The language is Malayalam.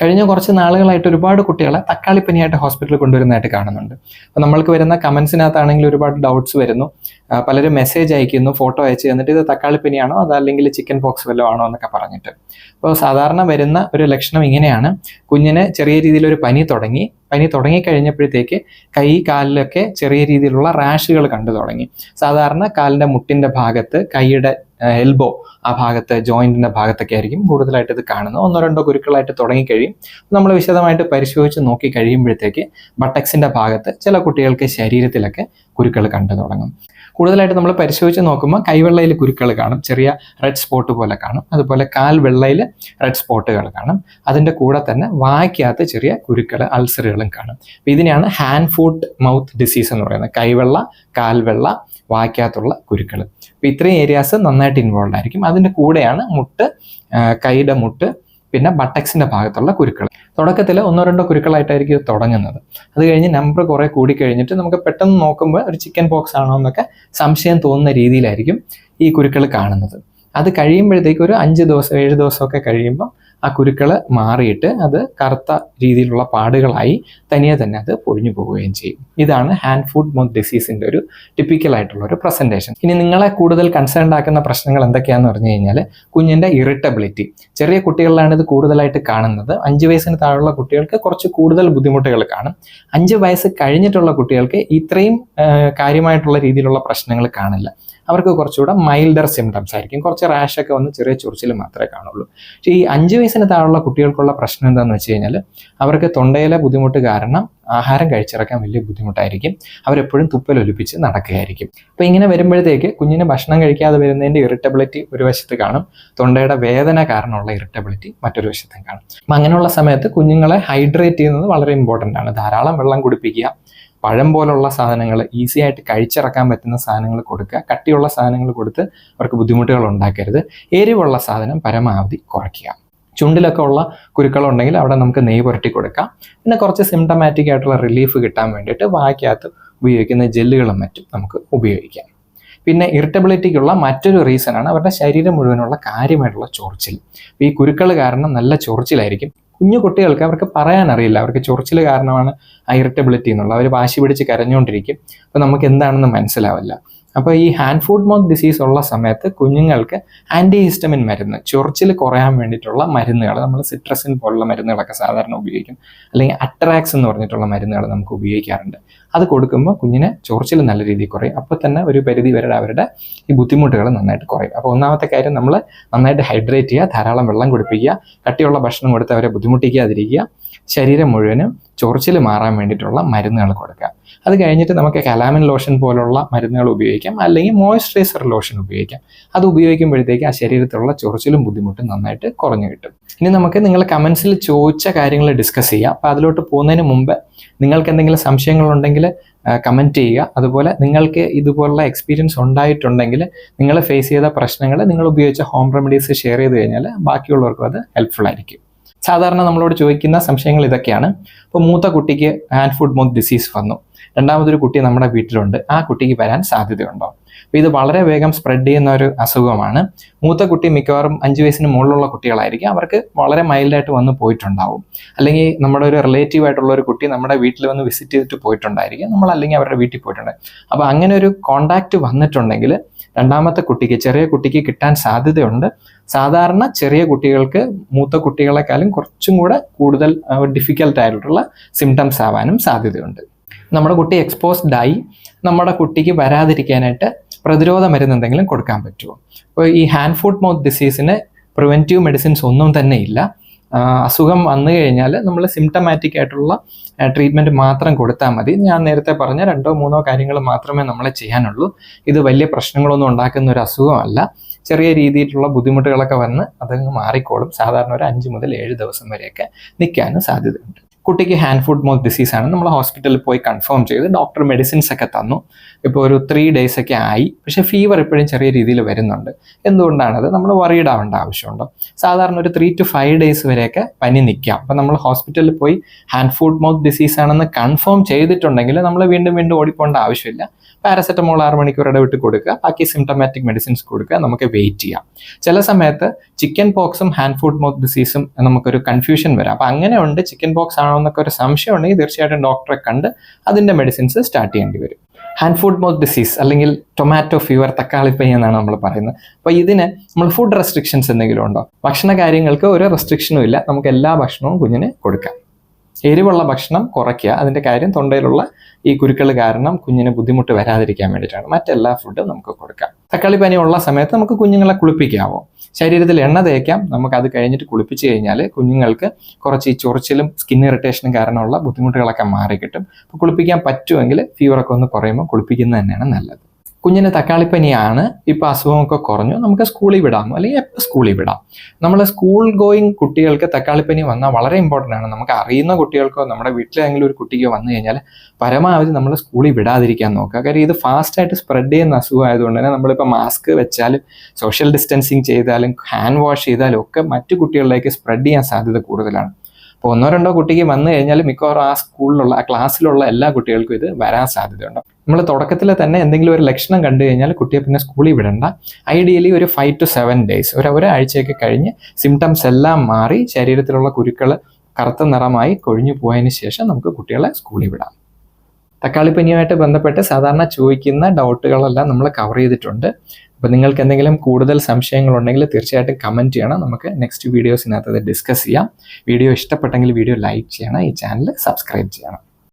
കഴിഞ്ഞ കുറച്ച് നാളുകളായിട്ട് ഒരുപാട് കുട്ടികളെ തക്കാളിപ്പനിയായിട്ട് ഹോസ്പിറ്റലിൽ കൊണ്ടുവരുന്നതായിട്ട് കാണുന്നുണ്ട്. അപ്പോൾ നമ്മൾക്ക് വരുന്ന കമൻസിനകത്താണെങ്കിൽ ഒരുപാട് ഡൗട്ട്സ് വരുന്നു. പലരും മെസ്സേജ് അയക്കുന്നു ഫോട്ടോ അയച്ച് തന്നിട്ട് ഇത് തക്കാളിപ്പനിയാണോ അതല്ലെങ്കിൽ ചിക്കൻ പോക്സ് വല്ലതും ആണോ എന്നൊക്കെ പറഞ്ഞിട്ട്. അപ്പോൾ സാധാരണ വരുന്ന ഒരു ലക്ഷണം ഇങ്ങനെയാണ്. കുഞ്ഞിന് ചെറിയ രീതിയിലൊരു പനി തുടങ്ങി. പനി തുടങ്ങി കഴിഞ്ഞപ്പോഴത്തേക്ക് കൈ കാലിലൊക്കെ ചെറിയ രീതിയിലുള്ള റാഷുകൾ കണ്ടു തുടങ്ങി. സാധാരണ കാലിന്റെ മുട്ടിന്റെ ഭാഗത്ത് കൈയുടെ എൽബോ ആ ഭാഗത്ത് ജോയിന്റിന്റെ ഭാഗത്തൊക്കെ ആയിരിക്കും കൂടുതലായിട്ട് ഇത് കാണുന്നത്. ഒന്നോ രണ്ടോ കുരുക്കളായിട്ട് തുടങ്ങിക്കഴിയും. നമ്മൾ വിശദമായിട്ട് പരിശോധിച്ച് നോക്കി കഴിയുമ്പോഴത്തേക്ക് ബട്ടക്സിന്റെ ഭാഗത്ത് ചില കുട്ടികൾക്ക് ശരീരത്തിലൊക്കെ കുരുക്കൾ കണ്ടു തുടങ്ങും. കൂടുതലായിട്ട് നമ്മൾ പരിശോധിച്ച് നോക്കുമ്പോൾ കൈവെള്ളയിൽ കുരുക്കൾ കാണും. ചെറിയ റെഡ് സ്പോട്ട് പോലെ കാണും. അതുപോലെ കാൽ വെള്ളയിൽ റെഡ് സ്പോട്ടുകൾ കാണും. അതിന്റെ കൂടെ തന്നെ വായ്ക്കകത്ത് ചെറിയ കുരുക്കൾ അൾസറുകളും കാണും. അപ്പോൾ ഇതിനെയാണ് ഹാൻഡ് ഫുഡ് മൗത്ത് ഡിസീസ് എന്ന് പറയുന്നത്. കൈവെള്ള കാൽവെള്ള വായ്ക്കകത്തുള്ള കുരുക്കൾ. അപ്പോൾ ഇത്രയും ഏരിയാസ് നന്നായിട്ട് ഇൻവോൾവ് ആയിരിക്കും. അതിന്റെ കൂടെയാണ് മുട്ട് കൈയുടെ മുട്ട് പിന്നെ ബട്ടക്സിന്റെ ഭാഗത്തുള്ള കുരുക്കൾ. തുടക്കത്തിൽ ഒന്നോ രണ്ടോ കുരുക്കളായിട്ടായിരിക്കും ഇത് തുടങ്ങുന്നത്. അത് കഴിഞ്ഞ് നമ്പർ കുറേ കൂടിക്കഴിഞ്ഞിട്ട് നമുക്ക് പെട്ടെന്ന് നോക്കുമ്പോൾ ഒരു ചിക്കൻ ബോക്സ് ആണോ എന്നൊക്കെ സംശയം തോന്നുന്ന രീതിയിലായിരിക്കും ഈ കുരുക്കൾ കാണുന്നത്. അത് കഴിയുമ്പോഴത്തേക്ക് ഒരു അഞ്ച് ദിവസം ഏഴ് ദിവസമൊക്കെ കഴിയുമ്പോൾ ആ കുരുക്കൾ മാറിയിട്ട് അത് കറുത്ത രീതിയിലുള്ള പാടുകളായി തനിയെ തന്നെ അത് പൊഴിഞ്ഞു പോവുകയും ചെയ്യും. ഇതാണ് ഹാൻഡ് ഫുഡ് മൗത്ത് ഡിസീസിന്റെ ഒരു ടിപ്പിക്കൽ ആയിട്ടുള്ള ഒരു പ്രസന്റേഷൻ ഇനി നിങ്ങളെ കൂടുതൽ കൺസേൺ ആക്കുന്ന പ്രശ്നങ്ങൾ എന്തൊക്കെയാണെന്ന് പറഞ്ഞു കഴിഞ്ഞാൽ കുഞ്ഞിന്റെ ഇറിറ്റബിലിറ്റി ചെറിയ കുട്ടികളിലാണ് ഇത് കൂടുതലായിട്ട് കാണുന്നത്. അഞ്ച് വയസ്സിന് താഴെയുള്ള കുട്ടികൾക്ക് കുറച്ച് കൂടുതൽ ബുദ്ധിമുട്ടുകൾ കാണും. അഞ്ച് വയസ്സ് കഴിഞ്ഞിട്ടുള്ള കുട്ടികൾക്ക് ഇത്രയും കാര്യമായിട്ടുള്ള രീതിയിലുള്ള പ്രശ്നങ്ങൾ കാണില്ല. അവർക്ക് കുറച്ചുകൂടെ മൈൽഡർ സിംറ്റംസ് ആയിരിക്കും. കുറച്ച് റാഷ് ഒക്കെ വന്ന് ചെറിയ ചൊറിച്ചിൽ മാത്രമേ കാണുള്ളൂ. പക്ഷേ ഈ അഞ്ച് വയസ്സിന് താഴെയുള്ള കുട്ടികൾക്കുള്ള പ്രശ്നം എന്താണെന്ന് വെച്ച് കഴിഞ്ഞാൽ അവർക്ക് തൊണ്ടയിലെ ബുദ്ധിമുട്ട് കാരണം ആഹാരം കഴിച്ചിറക്കാൻ വലിയ ബുദ്ധിമുട്ടായിരിക്കും. അവരെപ്പോഴും തുപ്പലൊലിപ്പിച്ച് നടക്കുകയായിരിക്കും. അപ്പോൾ ഇങ്ങനെ വരുമ്പോഴത്തേക്ക് കുഞ്ഞിന് ഭക്ഷണം കഴിക്കാതെ വരുന്നതിന്റെ ഇറിറ്റബിലിറ്റി ഒരു വശത്ത് കാണും. തൊണ്ടയുടെ വേദന കാരണമുള്ള ഇറിറ്റബിലിറ്റി മറ്റൊരു വശത്തും കാണും. അപ്പം അങ്ങനെയുള്ള സമയത്ത് കുഞ്ഞുങ്ങളെ ഹൈഡ്രേറ്റ് ചെയ്യുന്നത് വളരെ ഇമ്പോർട്ടന്റ് ആണ്. ധാരാളം വെള്ളം കുടിപ്പിക്കുക പഴം പോലുള്ള സാധനങ്ങൾ ഈസി ആയിട്ട് കഴിച്ചിറക്കാൻ പറ്റുന്ന സാധനങ്ങൾ കൊടുക്കുക കട്ടിയുള്ള സാധനങ്ങൾ കൊടുത്ത് അവർക്ക് ബുദ്ധിമുട്ടുകൾ ഉണ്ടാക്കരുത്. എരിവുള്ള സാധനം പരമാവധി കുറയ്ക്കുക. ചുണ്ടിലൊക്കെ ഉള്ള കുരുക്കളുണ്ടെങ്കിൽ അവിടെ നമുക്ക് നെയ് പുരട്ടി കൊടുക്കാം. പിന്നെ കുറച്ച് സിംറ്റമാറ്റിക് ആയിട്ടുള്ള റിലീഫ് കിട്ടാൻ വേണ്ടിയിട്ട് വായ്ക്കകത്ത് ഉപയോഗിക്കുന്ന ജെല്ലുകളും മറ്റും നമുക്ക് ഉപയോഗിക്കാം. പിന്നെ ഇറിറ്റബിലിറ്റിക്കുള്ള മറ്റൊരു റീസണാണ് അവരുടെ ശരീരം മുഴുവനുള്ള കാര്യമായിട്ടുള്ള ചൊറിച്ചിൽ. ഈ കുരുക്കൾ കാരണം നല്ല ചൊറിച്ചിലായിരിക്കും. കുഞ്ഞു കുട്ടികൾക്ക് അവർക്ക് പറയാൻ അറിയില്ല. അവർക്ക് ചൊറിച്ചിൽ കാരണമാണ് ആ ഇറിറ്റബിലിറ്റി എന്നുള്ളത്. അവർ വാശി പിടിച്ച് കരഞ്ഞുകൊണ്ടിരിക്കും. അപ്പോൾ നമുക്ക് എന്താണെന്ന് മനസ്സിലാവില്ല. അപ്പോൾ ഈ ഹാൻഡ് ഫുഡ് മൗത്ത് ഡിസീസ് ഉള്ള സമയത്ത് കുഞ്ഞുങ്ങൾക്ക് ആന്റി ഹിസ്റ്റമിൻ മരുന്ന് ചൊറിച്ചിൽ കുറയാൻ വേണ്ടിയിട്ടുള്ള മരുന്നുകൾ നമ്മൾ സിട്രസിൻ പോലുള്ള മരുന്നുകളൊക്കെ സാധാരണ ഉപയോഗിക്കും. അല്ലെങ്കിൽ അട്രാക്സ് എന്ന് പറഞ്ഞിട്ടുള്ള മരുന്നുകൾ നമുക്ക് ഉപയോഗിക്കാറുണ്ട്. അത് കൊടുക്കുമ്പോൾ കുഞ്ഞിനെ ചൊറിച്ചിൽ നല്ല രീതിയിൽ കുറയും. അപ്പോൾ തന്നെ ഒരു പരിധി വരെ അവരുടെ ഈ ബുദ്ധിമുട്ടുകൾ നന്നായിട്ട് കുറയും. അപ്പോൾ ഒന്നാമത്തെ കാര്യം നമ്മൾ നന്നായിട്ട് ഹൈഡ്രേറ്റ് ചെയ്യുക ധാരാളം വെള്ളം കുടിപ്പിക്കുക കട്ടിയുള്ള ഭക്ഷണം കൊടുത്ത് അവരെ ബുദ്ധിമുട്ടിക്കാതിരിക്കുക. ശരീരം മുഴുവനും ചൊറിച്ചിൽ മാറാൻ വേണ്ടിയിട്ടുള്ള മരുന്നുകൾ കൊടുക്കുക. അത് കഴിഞ്ഞിട്ട് നമുക്ക് കലാമിൻ ലോഷൻ പോലുള്ള മരുന്നുകൾ ഉപയോഗിക്കാം അല്ലെങ്കിൽ മോയ്സ്ചറൈസർ ലോഷൻ ഉപയോഗിക്കാം. അത് ഉപയോഗിക്കുമ്പോഴത്തേക്ക് ആ ശരീരത്തിലുള്ള ചൊറിച്ചിലും ബുദ്ധിമുട്ടും നന്നായിട്ട് കുറഞ്ഞു കിട്ടും. ഇനി നമുക്ക് നിങ്ങൾ കമൻസിൽ ചോദിച്ച കാര്യങ്ങൾ ഡിസ്കസ് ചെയ്യാം. അപ്പോൾ അതിലോട്ട് പോകുന്നതിന് മുമ്പ് നിങ്ങൾക്ക് എന്തെങ്കിലും സംശയങ്ങളുണ്ടെങ്കിൽ കമന്റ് ചെയ്യുക. അതുപോലെ നിങ്ങൾക്ക് ഇതുപോലുള്ള എക്സ്പീരിയൻസ് ഉണ്ടായിട്ടുണ്ടെങ്കിൽ നിങ്ങൾ ഫേസ് ചെയ്ത പ്രശ്നങ്ങൾ നിങ്ങൾ ഉപയോഗിച്ച ഹോം റെമഡീസ് ഷെയർ ചെയ്ത് കഴിഞ്ഞാൽ ബാക്കിയുള്ളവർക്കും അത് ഹെൽപ്ഫുൾ ആയിരിക്കും. സാധാരണ നമ്മളോട് ചോദിക്കുന്ന സംശയങ്ങൾ ഇതൊക്കെയാണ്. ഇപ്പോൾ മൂത്ത കുട്ടിക്ക് ഹാൻഡ് ഫുഡ് മൗത്ത് ഡിസീസ് വന്നു. രണ്ടാമതൊരു കുട്ടി നമ്മുടെ വീട്ടിലുണ്ട്. ആ കുട്ടിക്ക് വരാൻ സാധ്യതയുണ്ടോ? അപ്പോൾ ഇത് വളരെ വേഗം സ്പ്രെഡ് ചെയ്യുന്ന ഒരു അസുഖമാണ്. മൂത്ത കുട്ടി മിക്കവാറും അഞ്ച് വയസ്സിന് മുകളിലുള്ള കുട്ടികളായിരിക്കും. അവർക്ക് വളരെ മൈൽഡായിട്ട് വന്ന് പോയിട്ടുണ്ടാവും. അല്ലെങ്കിൽ നമ്മുടെ ഒരു റിലേറ്റീവ് ആയിട്ടുള്ള ഒരു കുട്ടി നമ്മുടെ വീട്ടിൽ വന്ന് വിസിറ്റ് ചെയ്തിട്ട് പോയിട്ടുണ്ടായിരിക്കും. നമ്മൾ അല്ലെങ്കിൽ അവരുടെ വീട്ടിൽ പോയിട്ടുണ്ട്. അപ്പോൾ അങ്ങനെ ഒരു കോണ്ടാക്റ്റ് വന്നിട്ടുണ്ടെങ്കിൽ രണ്ടാമത്തെ കുട്ടിക്ക് ചെറിയ കുട്ടിക്ക് കിട്ടാൻ സാധ്യതയുണ്ട്. സാധാരണ ചെറിയ കുട്ടികൾക്ക് മൂത്ത കുട്ടികളെക്കാളും കുറച്ചും കൂടെ കൂടുതൽ ഡിഫിക്കൽട്ട് ആയിട്ടുള്ള സിംറ്റംസ് ആവാനും സാധ്യതയുണ്ട്. നമ്മുടെ കുട്ടി എക്സ്പോസ്ഡ് ആയി. നമ്മുടെ കുട്ടിക്ക് വരാതിരിക്കാനായിട്ട് പ്രതിരോധ മരുന്ന് എന്തെങ്കിലും കൊടുക്കാൻ പറ്റുമോ? അപ്പോൾ ഈ ഹാൻഡ് ഫുഡ് മൗത്ത് ഡിസീസിന് പ്രിവെന്റീവ് മെഡിസിൻസ് ഒന്നും തന്നെ ഇല്ല. അസുഖം വന്നു കഴിഞ്ഞാൽ നമ്മൾ സിംറ്റമാറ്റിക് ആയിട്ടുള്ള ട്രീറ്റ്മെന്റ് മാത്രം കൊടുത്താൽ മതി. ഞാൻ നേരത്തെ പറഞ്ഞ രണ്ടോ മൂന്നോ കാര്യങ്ങൾ മാത്രമേ നമ്മളെ ചെയ്യാനുള്ളൂ. ഇത് വലിയ പ്രശ്നങ്ങളൊന്നും ഉണ്ടാക്കുന്ന ഒരു അസുഖമല്ല. ചെറിയ രീതിയിലുള്ള ബുദ്ധിമുട്ടുകളൊക്കെ വന്ന് അതങ്ങ് മാറിക്കോളും. സാധാരണ ഒരു അഞ്ച് മുതൽ ഏഴ് ദിവസം വരെയൊക്കെ നിൽക്കാനും സാധ്യതയുണ്ട്. കുട്ടിക്ക് ഹാൻഡ് ഫുഡ് മൗത്ത് ഡിസീസാണ് നമ്മൾ ഹോസ്പിറ്റലിൽ പോയി കൺഫേം ചെയ്ത് ഡോക്ടർ മെഡിസിൻസ് ഒക്കെ തന്നു. ഇപ്പോൾ ഒരു ത്രീ ഡേയ്സ് ഒക്കെ ആയി. പക്ഷെ ഫീവർ ഇപ്പോഴും ചെറിയ രീതിയിൽ വരുന്നുണ്ട്. എന്തുകൊണ്ടാണത് നമ്മൾ വറീഡ് ആവേണ്ട ആവശ്യമുണ്ടോ? സാധാരണ ഒരു ത്രീ ടു ഫൈവ് ഡേയ്സ് വരെയൊക്കെ പനി നിൽക്കാം. അപ്പം നമ്മൾ ഹോസ്പിറ്റലിൽ പോയി ഹാൻഡ് ഫുഡ് മൗത്ത് ഡിസീസ് ആണെന്ന് കൺഫേം ചെയ്തിട്ടുണ്ടെങ്കിൽ നമ്മൾ വീണ്ടും വീണ്ടും ഓടിപ്പോണ്ട ആവശ്യമില്ല. പാരസെറ്റമോൾ ആറ് മണിക്കൂർ ഇടവിട്ട് കൊടുക്കുക. ബാക്കി സിംറ്റമാറ്റിക് മെഡിസിൻസ് കൊടുക്കുക. നമുക്ക് വെയിറ്റ് ചെയ്യാം. ചില സമയത്ത് ചിക്കൻ പോക്സും ഹാൻഡ് ഫുഡ് മൗത്ത് ഡിസീസും നമുക്കൊരു കൺഫ്യൂഷൻ വരാം. അപ്പം അങ്ങനെയുണ്ട്. ചിക്കൻ പോക്സ് ആണോ എന്നൊക്കെ ഒരു സംശയം ഉണ്ടെങ്കിൽ തീർച്ചയായിട്ടും ഡോക്ടറെ കണ്ട് അതിന്റെ മെഡിസിൻസ് സ്റ്റാർട്ട് ചെയ്യേണ്ടി വരും. ഹാൻഡ് ഫുഡ് മൗത്ത് ഡിസീസ് അല്ലെങ്കിൽ ടൊമാറ്റോ ഫീവർ തക്കാളിപ്പനി എന്നാണ് നമ്മൾ പറയുന്നത്. അപ്പൊ ഇതിന് നമ്മൾ ഫുഡ് റെസ്ട്രിക്ഷൻസ് എന്തെങ്കിലും ഉണ്ടോ? ഭക്ഷണ കാര്യങ്ങൾക്ക് ഒരു റെസ്ട്രിക്ഷനും ഇല്ല. നമുക്ക് എല്ലാ ഭക്ഷണവും കുഞ്ഞിന് കൊടുക്കാം. എരിവുള്ള ഭക്ഷണം കുറയ്ക്കുക. അതിന്റെ കാര്യം തൊണ്ടയിലുള്ള ഈ കുരുക്കൾ കാരണം കുഞ്ഞിന് ബുദ്ധിമുട്ട് വരാതിരിക്കാൻ വേണ്ടിയിട്ടാണ്. മറ്റെല്ലാ ഫുഡും നമുക്ക് കൊടുക്കാം. തക്കാളി പനി ഉള്ള സമയത്ത് നമുക്ക് കുഞ്ഞുങ്ങളെ കുളിപ്പിക്കാവോ? ശരീരത്തിൽ എണ്ണ തേക്കാം. നമുക്ക് അത് കഴിഞ്ഞിട്ട് കുളിപ്പിച്ച് കഴിഞ്ഞാൽ കുഞ്ഞുങ്ങൾക്ക് കുറച്ച് ഈ ചൊറിച്ചിലും സ്കിൻ ഇറിറ്റേഷനും കാരണമുള്ള ബുദ്ധിമുട്ടുകളൊക്കെ മാറി കിട്ടും അപ്പോൾ കുളിപ്പിക്കാൻ പറ്റുമെങ്കിൽ ഫീവറൊക്കെ ഒന്ന് കുറയുമ്പോൾ കുളിപ്പിക്കുന്നത് തന്നെയാണ് നല്ലത്. കുഞ്ഞിന് തക്കാളിപ്പനിയാണ് ഇപ്പോൾ അസുഖമൊക്കെ കുറഞ്ഞു നമുക്ക് സ്കൂളിൽ വിടാം അല്ലെങ്കിൽ എപ്പോൾ സ്കൂളിൽ വിടാം. നമ്മൾ സ്കൂൾ ഗോയിങ് കുട്ടികൾക്ക് തക്കാളിപ്പനി വന്നാൽ വളരെ ഇമ്പോർട്ടന്റ് ആണ്. നമുക്ക് അറിയുന്ന കുട്ടികൾക്കോ നമ്മുടെ വീട്ടിലെങ്കിലും ഒരു കുട്ടിക്കോ വന്നു കഴിഞ്ഞാൽ പരമാവധി നമ്മൾ സ്കൂളിൽ വിടാതിരിക്കാൻ നോക്കുക. കാര്യം ഇത് ഫാസ്റ്റായിട്ട് സ്പ്രെഡ് ചെയ്യുന്ന അസുഖം ആയതുകൊണ്ട് തന്നെ നമ്മളിപ്പോൾ മാസ്ക് വെച്ചാലും സോഷ്യൽ ഡിസ്റ്റൻസിങ് ചെയ്താലും ഹാൻഡ് വാഷ് ചെയ്താലും ഒക്കെ മറ്റു കുട്ടികളിലേക്ക് സ്പ്രെഡ് ചെയ്യാൻ സാധ്യത കൂടുതലാണ്. അപ്പോൾ ഒന്നോ രണ്ടോ കുട്ടിക്ക് വന്നു കഴിഞ്ഞാൽ മിക്കവാറും ആ സ്കൂളിലുള്ള ആ ക്ലാസ്സിലുള്ള എല്ലാ കുട്ടികൾക്കും ഇത് വരാൻ സാധ്യതയുണ്ട്. നമ്മൾ തുടക്കത്തിൽ തന്നെ എന്തെങ്കിലും ഒരു ലക്ഷണം കണ്ടു കഴിഞ്ഞാൽ കുട്ടിയെ പിന്നെ സ്കൂളിൽ വിടണ്ട. ഐഡിയലി ഒരു ഫൈവ് ടു സെവൻ ഡേയ്സ് ഒരു ഒരാഴ്ചയൊക്കെ കഴിഞ്ഞ് സിംറ്റംസ് എല്ലാം മാറി ശരീരത്തിലുള്ള കുരുക്കൾ കറുത്ത നിറമായി കൊഴിഞ്ഞു പോയതിന് ശേഷം നമുക്ക് കുട്ടികളെ സ്കൂളിൽ വിടാം. തക്കാളിപ്പനിയുമായിട്ട് ബന്ധപ്പെട്ട് സാധാരണ ചോദിക്കുന്ന ഡൗട്ടുകളെല്ലാം നമ്മൾ കവർ ചെയ്തിട്ടുണ്ട്. അപ്പോൾ നിങ്ങൾക്ക് എന്തെങ്കിലും കൂടുതൽ സംശയങ്ങളുണ്ടെങ്കിൽ തീർച്ചയായിട്ടും കമന്റ് ചെയ്യണം. നമുക്ക് നെക്സ്റ്റ് വീഡിയോസിനകത്ത് ഡിസ്കസ് ചെയ്യാം. വീഡിയോ ഇഷ്ടപ്പെട്ടെങ്കിൽ വീഡിയോ ലൈക്ക് ചെയ്യണം. ഈ ചാനൽ സബ്സ്ക്രൈബ് ചെയ്യണം.